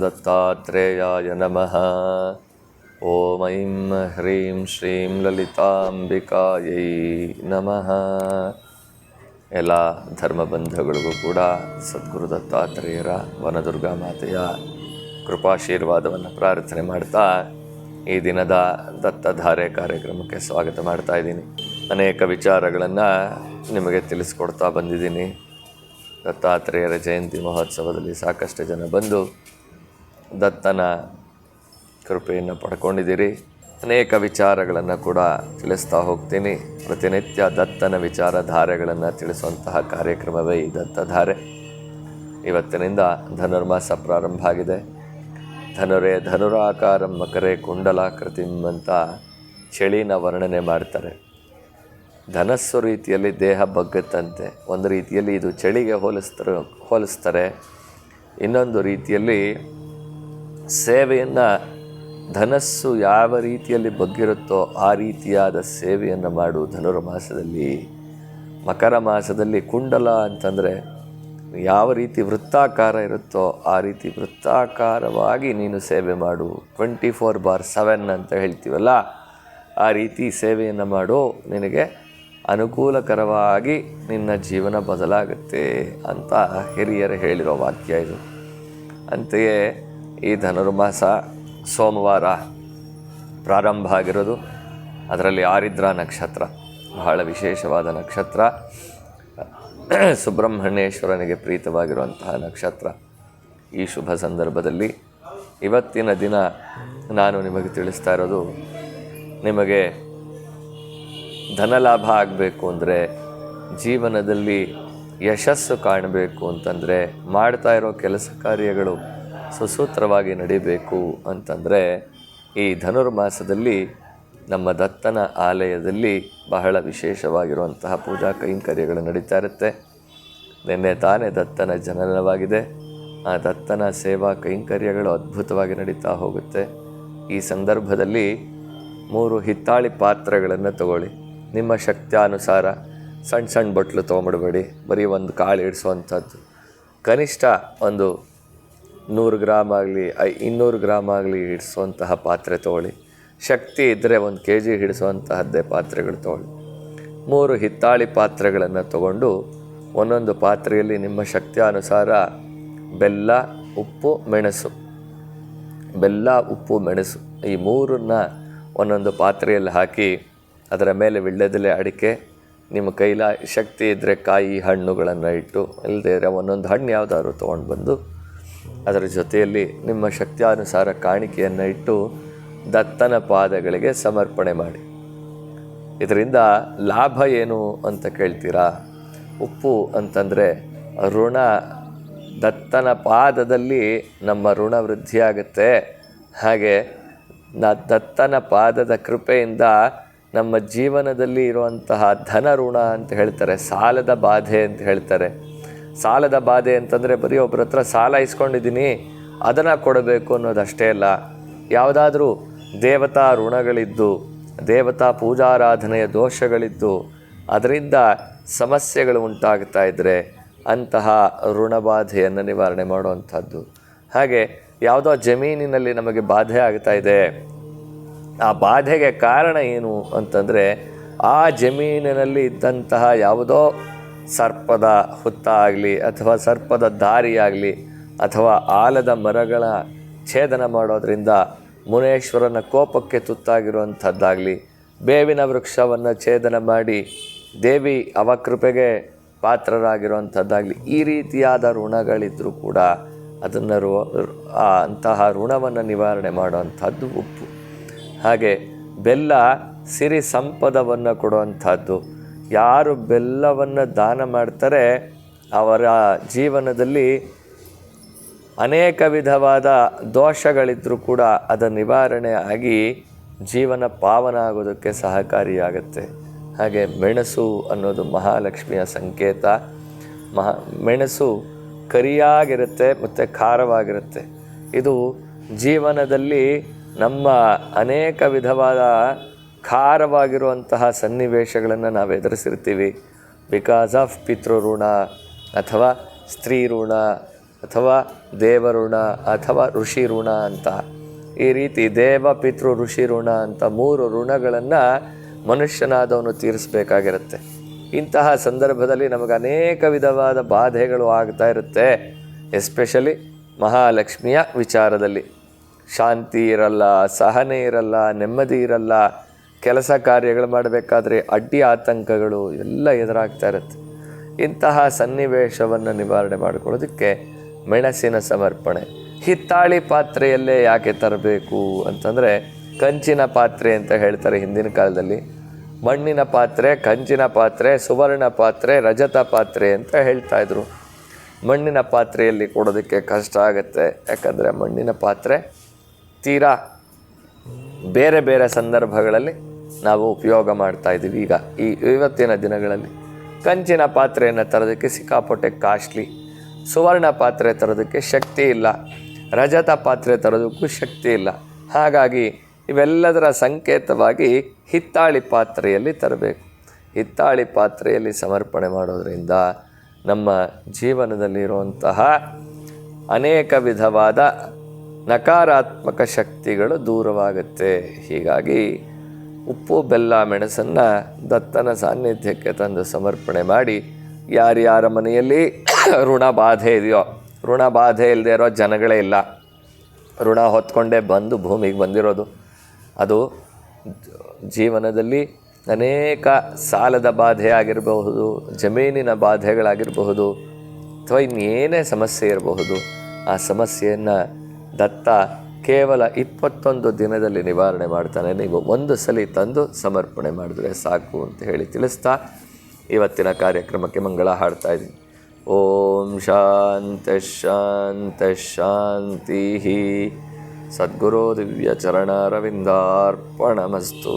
ದತ್ತಾತ್ರೇಯಾಯ ನಮಃ. ಓಂ ಐಂ ಹ್ರೀಂ ಶ್ರೀಂ ಲಲಿತಾಂಬಿಕಾಯೈ ನಮಃ ಎಲ್ಲ ಧರ್ಮಬಂಧಗಳಿಗೂ ಕೂಡ ಸದ್ಗುರು ದತ್ತಾತ್ರೇಯರ ವನದುರ್ಗಾ ಮಾತೆಯ ಕೃಪಾಶೀರ್ವಾದವನ್ನು ಪ್ರಾರ್ಥನೆ ಮಾಡ್ತಾ ಈ ದಿನದ ದತ್ತಧಾರೆ ಕಾರ್ಯಕ್ರಮಕ್ಕೆ ಸ್ವಾಗತ ಮಾಡ್ತಾ ಇದ್ದೀನಿ. ಅನೇಕ ವಿಚಾರಗಳನ್ನು ನಿಮಗೆ ತಿಳಿಸ್ಕೊಡ್ತಾ ಬಂದಿದ್ದೀನಿ. ದತ್ತಾತ್ರೇಯರ ಜಯಂತಿ ಮಹೋತ್ಸವದಲ್ಲಿ ಸಾಕಷ್ಟು ಜನ ಬಂದು ದತ್ತನ ಕೃಪೆಯನ್ನು ಪಡ್ಕೊಂಡಿದ್ದೀರಿ. ಅನೇಕ ವಿಚಾರಗಳನ್ನು ಕೂಡ ತಿಳಿಸ್ತಾ ಹೋಗ್ತೀನಿ. ಪ್ರತಿನಿತ್ಯ ದತ್ತನ ವಿಚಾರಧಾರೆಗಳನ್ನು ತಿಳಿಸುವಂತಹ ಕಾರ್ಯಕ್ರಮವೇ ಈ ದತ್ತಧಾರೆ. ಇವತ್ತಿನಿಂದ ಧನುರ್ಮಾಸ ಪ್ರಾರಂಭ ಆಗಿದೆ. ಧನುರೇ ಧನುರಾಕಾರಂ ಮಕರೆ ಕುಂಡಲಾಕೃತಿಂ ಅಂತ ಚಳಿನ ವರ್ಣನೆ ಮಾಡ್ತಾರೆ. ಧನಸ್ಸು ರೀತಿಯಲ್ಲಿ ದೇಹ ಬಗ್ಗತ್ತಂತೆ. ಒಂದು ರೀತಿಯಲ್ಲಿ ಇದು ಚಳಿಗೆ ಹೋಲಿಸ್ತಾರೆ ಹೋಲಿಸ್ತಾರೆ. ಇನ್ನೊಂದು ರೀತಿಯಲ್ಲಿ ಸೇವೆಯನ್ನು ಧನಸ್ಸು ಯಾವ ರೀತಿಯಲ್ಲಿ ಬಗ್ಗಿರುತ್ತೋ ಆ ರೀತಿಯಾದ ಸೇವೆಯನ್ನು ಮಾಡು ಧನುರ್ಮಾಸದಲ್ಲಿ ಮಕರ ಮಾಸದಲ್ಲಿ ಕುಂಡಲ ಅಂತಂದರೆ ಯಾವ ರೀತಿ ವೃತ್ತಾಕಾರ ಇರುತ್ತೋ ಆ ರೀತಿ ವೃತ್ತಾಕಾರವಾಗಿ ನೀನು ಸೇವೆ ಮಾಡು. ಟ್ವೆಂಟಿ ಫೋರ್ ಬಾರ್ ಸೆವೆನ್ ಅಂತ ಹೇಳ್ತೀವಲ್ಲ, ಆ ರೀತಿ ಸೇವೆಯನ್ನು ಮಾಡು. ನಿನಗೆ ಅನುಕೂಲಕರವಾಗಿ ನಿನ್ನ ಜೀವನ ಬದಲಾಗುತ್ತೆ ಅಂತ ಹಿರಿಯರು ಹೇಳಿರೋ ವಾಕ್ಯ ಇದು. ಅಂತೆಯೇ ಈ ಧನುರ್ಮಾಸ ಸೋಮವಾರ ಪ್ರಾರಂಭ ಆಗಿರೋದು. ಅದರಲ್ಲಿ ಆರಿದ್ರ ನಕ್ಷತ್ರ, ಬಹಳ ವಿಶೇಷವಾದ ನಕ್ಷತ್ರ. ಸುಬ್ರಹ್ಮಣ್ಯೇಶ್ವರನಿಗೆ ಪ್ರೀತವಾಗಿರುವಂತಹ ನಕ್ಷತ್ರ ಈ ಶುಭ ಸಂದರ್ಭದಲ್ಲಿ. ಇವತ್ತಿನ ದಿನ ನಾನು ನಿಮಗೆ ತಿಳಿಸ್ತಾ ಇರೋದು, ನಿಮಗೆ ಧನಲಾಭ ಆಗಬೇಕು ಅಂದರೆ ಜೀವನದಲ್ಲಿ ಯಶಸ್ಸು ಕಾಣಬೇಕು ಅಂತಂದರೆ ಮಾಡ್ತಾ ಇರೋ ಕೆಲಸ ಕಾರ್ಯಗಳು ಸುಸೂತ್ರವಾಗಿ ನಡಿಬೇಕು ಅಂತಂದರೆ ಈ ಧನುರ್ಮಾಸದಲ್ಲಿ ನಮ್ಮ ದತ್ತನ ಆಲಯದಲ್ಲಿ ಬಹಳ ವಿಶೇಷವಾಗಿರುವಂತಹ ಪೂಜಾ ಕೈಂಕರ್ಯಗಳು ನಡೀತಾ ಇರುತ್ತೆ. ನಿನ್ನೆ ತಾನೇ ದತ್ತನ ಜನನವಾಗಿದೆ. ಆ ದತ್ತನ ಸೇವಾ ಕೈಂಕರ್ಯಗಳು ಅದ್ಭುತವಾಗಿ ನಡೀತಾ ಹೋಗುತ್ತೆ. ಈ ಸಂದರ್ಭದಲ್ಲಿ ಮೂರು ಹಿತ್ತಾಳಿ ಪಾತ್ರೆಗಳನ್ನು ತಗೊಳ್ಳಿ. ನಿಮ್ಮ ಶಕ್ತ್ಯಾನುಸಾರ ಸಣ್ಣ ಸಣ್ಣ ಬಟ್ಲು ತೊಗೊಂಬಿಡ್ಬೇಡಿ ಬರೀ ಒಂದು ಕಾಳು ಇಡಿಸುವಂಥದ್ದು. ಕನಿಷ್ಠ ಒಂದು ನೂರು ಗ್ರಾಮ್ ಆಗಲಿ, ಐ, ಇನ್ನೂರು ಗ್ರಾಮ್ ಆಗಲಿ ಹಿಡಿಸುವಂತಹ ಪಾತ್ರೆ ತೊಗೊಳ್ಳಿ. ಶಕ್ತಿ ಇದ್ದರೆ ಒಂದು ಕೆ ಜಿ ಹಿಡಿಸುವಂತಹದ್ದೇ ಪಾತ್ರೆಗಳು ತೊಗೊಳ್ಳಿ. ಮೂರು ಹಿತ್ತಾಳಿ ಪಾತ್ರೆಗಳನ್ನು ತಗೊಂಡು ಒಂದೊಂದು ಪಾತ್ರೆಯಲ್ಲಿ ನಿಮ್ಮ ಶಕ್ತಿಯಾನುಸಾರ ಬೆಲ್ಲ, ಉಪ್ಪು, ಮೆಣಸು. ಬೆಲ್ಲ, ಉಪ್ಪು, ಮೆಣಸು ಈ ಮೂರನ್ನ ಒಂದೊಂದು ಪಾತ್ರೆಯಲ್ಲಿ ಹಾಕಿ ಅದರ ಮೇಲೆ ವಿಳ್ಳೆದೆಲೆ ಅಡಿಕೆ, ನಿಮ್ಮ ಕೈಲ ಶಕ್ತಿ ಇದ್ದರೆ ಕಾಯಿ ಹಣ್ಣುಗಳನ್ನು ಇಟ್ಟು ಇಲ್ಲದೇ ಇದ್ದರೆ ಒಂದೊಂದು ಹಣ್ಣು ಯಾವುದಾದ್ರು ತೊಗೊಂಡು ಬಂದು ಅದರ ಜೊತೆಯಲ್ಲಿ ನಿಮ್ಮ ಶಕ್ತಿಯಾನುಸಾರ ಕಾಣಿಕೆಯನ್ನು ಇಟ್ಟು ದತ್ತನ ಪಾದಗಳಿಗೆ ಸಮರ್ಪಣೆ ಮಾಡಿ. ಇದರಿಂದ ಲಾಭ ಏನು ಅಂತ ಕೇಳ್ತೀರಾ? ಉಪ್ಪು ಅಂತಂದರೆ ಋಣ, ದತ್ತನ ಪಾದದಲ್ಲಿ ನಮ್ಮ ಋಣ ವೃದ್ಧಿಯಾಗುತ್ತೆ. ಹಾಗೆ ನ ದತ್ತನ ಪಾದದ ಕೃಪೆಯಿಂದ ನಮ್ಮ ಜೀವನದಲ್ಲಿ ಇರುವಂತಹ ಧನ ಋಣ ಅಂತ ಹೇಳ್ತಾರೆ, ಸಾಲದ ಬಾಧೆ ಅಂತ ಹೇಳ್ತಾರೆ. ಸಾಲದ ಬಾಧೆ ಅಂತಂದರೆ ಬರೀ ಒಬ್ಬರ ಹತ್ರ ಸಾಲ ಇಸ್ಕೊಂಡಿದ್ದೀನಿ, ಅದನ್ನು ಕೊಡಬೇಕು ಅನ್ನೋದಷ್ಟೇ ಅಲ್ಲ. ಯಾವುದಾದ್ರೂ ದೇವತಾ ಋಣಗಳಿದ್ದು, ದೇವತಾ ಪೂಜಾರಾಧನೆಯ ದೋಷಗಳಿದ್ದು, ಅದರಿಂದ ಸಮಸ್ಯೆಗಳು ಉಂಟಾಗ್ತಾ ಇದ್ದರೆ ಅಂತಹ ಋಣಬಾಧೆಯನ್ನು ನಿವಾರಣೆ ಮಾಡುವಂಥದ್ದು. ಹಾಗೆ ಯಾವುದೋ ಜಮೀನಿನಲ್ಲಿ ನಮಗೆ ಬಾಧೆ ಆಗ್ತಾ ಇದೆ. ಆ ಬಾಧೆಗೆ ಕಾರಣ ಏನು ಅಂತಂದರೆ, ಆ ಜಮೀನಿನಲ್ಲಿ ಇದ್ದಂತಹ ಯಾವುದೋ ಸರ್ಪದ ಹುತ್ತ ಆಗಲಿ ಅಥವಾ ಸರ್ಪದ ದಾರಿಯಾಗಲಿ ಅಥವಾ ಆಲದ ಮರಗಳ ಛೇದನ ಮಾಡೋದರಿಂದ ಮುನೇಶ್ವರನ ಕೋಪಕ್ಕೆ ತುತ್ತಾಗಿರುವಂಥದ್ದಾಗಲಿ ಬೇವಿನ ವೃಕ್ಷವನ್ನು ಛೇದನ ಮಾಡಿ ದೇವಿ ಅವಕೃಪೆಗೆ ಪಾತ್ರರಾಗಿರುವಂಥದ್ದಾಗಲಿ ಈ ರೀತಿಯಾದ ಋಣಗಳಿದ್ದರೂ ಕೂಡ ಅದನ್ನು ರು ಅಂತಹ ಋಣವನ್ನು ನಿವಾರಣೆ ಮಾಡುವಂಥದ್ದು ಉಪ್ಪು. ಹಾಗೆ ಬೆಲ್ಲ ಸಿರಿ ಸಂಪದವನ್ನು ಕೊಡುವಂಥದ್ದು. ಯಾರು ಬೆಲ್ಲವನ್ನು ದಾನ ಮಾಡ್ತಾರೆ ಅವರ ಜೀವನದಲ್ಲಿ ಅನೇಕ ವಿಧವಾದ ದೋಷಗಳಿದ್ದರೂ ಕೂಡ ಅದು ನಿವಾರಣೆ ಆಗಿ ಜೀವನ ಪಾವನ ಆಗೋದಕ್ಕೆ ಸಹಕಾರಿಯಾಗುತ್ತೆ. ಹಾಗೆ ಮೆಣಸು ಅನ್ನೋದು ಮಹಾಲಕ್ಷ್ಮಿಯ ಸಂಕೇತ. ಮಹಾ, ಮೆಣಸು ಕರಿಯಾಗಿರುತ್ತೆ ಮತ್ತು ಖಾರವಾಗಿರುತ್ತೆ. ಇದು ಜೀವನದಲ್ಲಿ ನಮ್ಮ ಅನೇಕ ವಿಧವಾದ ಖಾರವಾಗಿರುವಂತಹ ಸನ್ನಿವೇಶಗಳನ್ನು ನಾವು ಎದುರಿಸಿರ್ತೀವಿ. ಬಿಕಾಸ್ ಆಫ್ ಪಿತೃಋಣ ಅಥವಾ ಸ್ತ್ರೀ ಋಣ ಅಥವಾ ದೇವಋಣ ಅಥವಾ ಋಷಿ ಋಣ ಅಂತ. ಈ ರೀತಿ ದೇವ, ಪಿತೃ ಋಷಿ ಋಣ ಅಂತ ಮೂರು ಋಣಗಳನ್ನು ಮನುಷ್ಯನಾದವನು ತೀರಿಸಬೇಕಾಗಿರುತ್ತೆ. ಇಂತಹ ಸಂದರ್ಭದಲ್ಲಿ ನಮಗೆ ಅನೇಕ ವಿಧವಾದ ಬಾಧೆಗಳು ಆಗ್ತಾ ಇರುತ್ತೆ. ಎಸ್ಪೆಷಲಿ ಮಹಾಲಕ್ಷ್ಮಿಯ ವಿಚಾರದಲ್ಲಿ. ಶಾಂತಿ ಇರಲ್ಲ, ಸಹನೆ ಇರಲ್ಲ, ನೆಮ್ಮದಿ ಇರಲ್ಲ ಕೆಲಸ ಕಾರ್ಯಗಳು ಮಾಡಬೇಕಾದ್ರೆ ಅಡ್ಡಿ ಆತಂಕಗಳು ಎಲ್ಲ ಎದುರಾಗ್ತಾ ಇರುತ್ತೆ. ಇಂತಹ ಸನ್ನಿವೇಶವನ್ನು ನಿವಾರಣೆ ಮಾಡಿಕೊಳ್ಳೋದಕ್ಕೆ ಮೆಣಸಿನ ಸಮರ್ಪಣೆ. ಹಿತ್ತಾಳಿ ಪಾತ್ರೆಯಲ್ಲೇ ಯಾಕೆ ತರಬೇಕು ಅಂತಂದರೆ ಕಂಚಿನ ಪಾತ್ರೆ ಅಂತ ಹೇಳ್ತಾರೆ ಹಿಂದಿನ ಕಾಲದಲ್ಲಿ. ಮಣ್ಣಿನ ಪಾತ್ರೆ, ಕಂಚಿನ ಪಾತ್ರೆ, ಸುವರ್ಣ ಪಾತ್ರೆ, ರಜತ ಪಾತ್ರೆ ಅಂತ ಹೇಳ್ತಾ ಇದ್ರು. ಮಣ್ಣಿನ ಪಾತ್ರೆಯಲ್ಲಿ ಕೊಡೋದಕ್ಕೆ ಕಷ್ಟ ಆಗುತ್ತೆ. ಯಾಕಂದರೆ ಮಣ್ಣಿನ ಪಾತ್ರೆ ತೀರಾ ಬೇರೆ ಬೇರೆ ಸಂದರ್ಭಗಳಲ್ಲಿ ನಾವು ಉಪಯೋಗ ಮಾಡ್ತಾ ಇದ್ದೀವಿ. ಈಗ ಈ ಇವತ್ತಿನ ದಿನಗಳಲ್ಲಿ ಕಂಚಿನ ಪಾತ್ರೆಯನ್ನು ತರೋದಕ್ಕೆ ಸಿಕ್ಕಾಪಟ್ಟೆ ಕಾಸ್ಟ್ಲಿ, ಸುವರ್ಣ ಪಾತ್ರೆ ತರೋದಕ್ಕೆ ಶಕ್ತಿ ಇಲ್ಲ, ರಜತ ಪಾತ್ರೆ ತರೋದಕ್ಕೂ ಶಕ್ತಿ ಇಲ್ಲ. ಹಾಗಾಗಿ ಇವೆಲ್ಲದರ ಸಂಕೇತವಾಗಿ ಹಿತ್ತಾಳಿ ಪಾತ್ರೆಯಲ್ಲಿ ತರಬೇಕು. ಹಿತ್ತಾಳಿ ಪಾತ್ರೆಯಲ್ಲಿ ಸಮರ್ಪಣೆ ಮಾಡೋದರಿಂದ ನಮ್ಮ ಜೀವನದಲ್ಲಿರುವಂತಹ ಅನೇಕ ವಿಧವಾದ ನಕಾರಾತ್ಮಕ ಶಕ್ತಿಗಳು ದೂರವಾಗುತ್ತೆ. ಹೀಗಾಗಿ ಉಪ್ಪು, ಬೆಲ್ಲ, ಮೆಣಸನ್ನು ದತ್ತನ ಸಾನ್ನಿಧ್ಯಕ್ಕೆ ತಂದು ಸಮರ್ಪಣೆ ಮಾಡಿ, ಯಾರ್ಯಾರ ಮನೆಯಲ್ಲಿ ಋಣ ಬಾಧೆ ಇದೆಯೋ, ಋಣ ಬಾಧೆ ಇಲ್ಲದೆ ಇರೋ ಜನಗಳೇ ಇಲ್ಲ. ಋಣ ಹೊತ್ಕೊಂಡೇ ಬಂದು ಭೂಮಿಗೆ ಬಂದಿರೋದು. ಅದು ಜೀವನದಲ್ಲಿ ಅನೇಕ ಸಾಲದ ಬಾಧೆ ಆಗಿರಬಹುದು, ಜಮೀನಿನ ಬಾಧೆಗಳಾಗಿರಬಹುದು, ಅಥವಾ ಇನ್ನೇನೇ ಸಮಸ್ಯೆ ಇರಬಹುದು, ಆ ಸಮಸ್ಯೆಯನ್ನು ದತ್ತ ಕೇವಲ ಇಪ್ಪತ್ತೊಂದು ದಿನದಲ್ಲಿ ನಿವಾರಣೆ ಮಾಡ್ತಾನೆ. ನೀವು ಒಂದು ಸಲ ತಂದು ಸಮರ್ಪಣೆ ಮಾಡಿದ್ರೆ ಸಾಕು ಅಂತ ಹೇಳಿ ತಿಳಿಸ್ತಾ ಇವತ್ತಿನ ಕಾರ್ಯಕ್ರಮಕ್ಕೆ ಮಂಗಳ ಹಾಡ್ತಾ ಇದ್ದೀನಿ. ಓಂ ಶಾಂತ ಶಾಂತ ಶಾಂತಿ ಸದ್ಗುರು ದಿವ್ಯ ಚರಣಾರವಿಂದಾರ್ಪಣಮಸ್ತು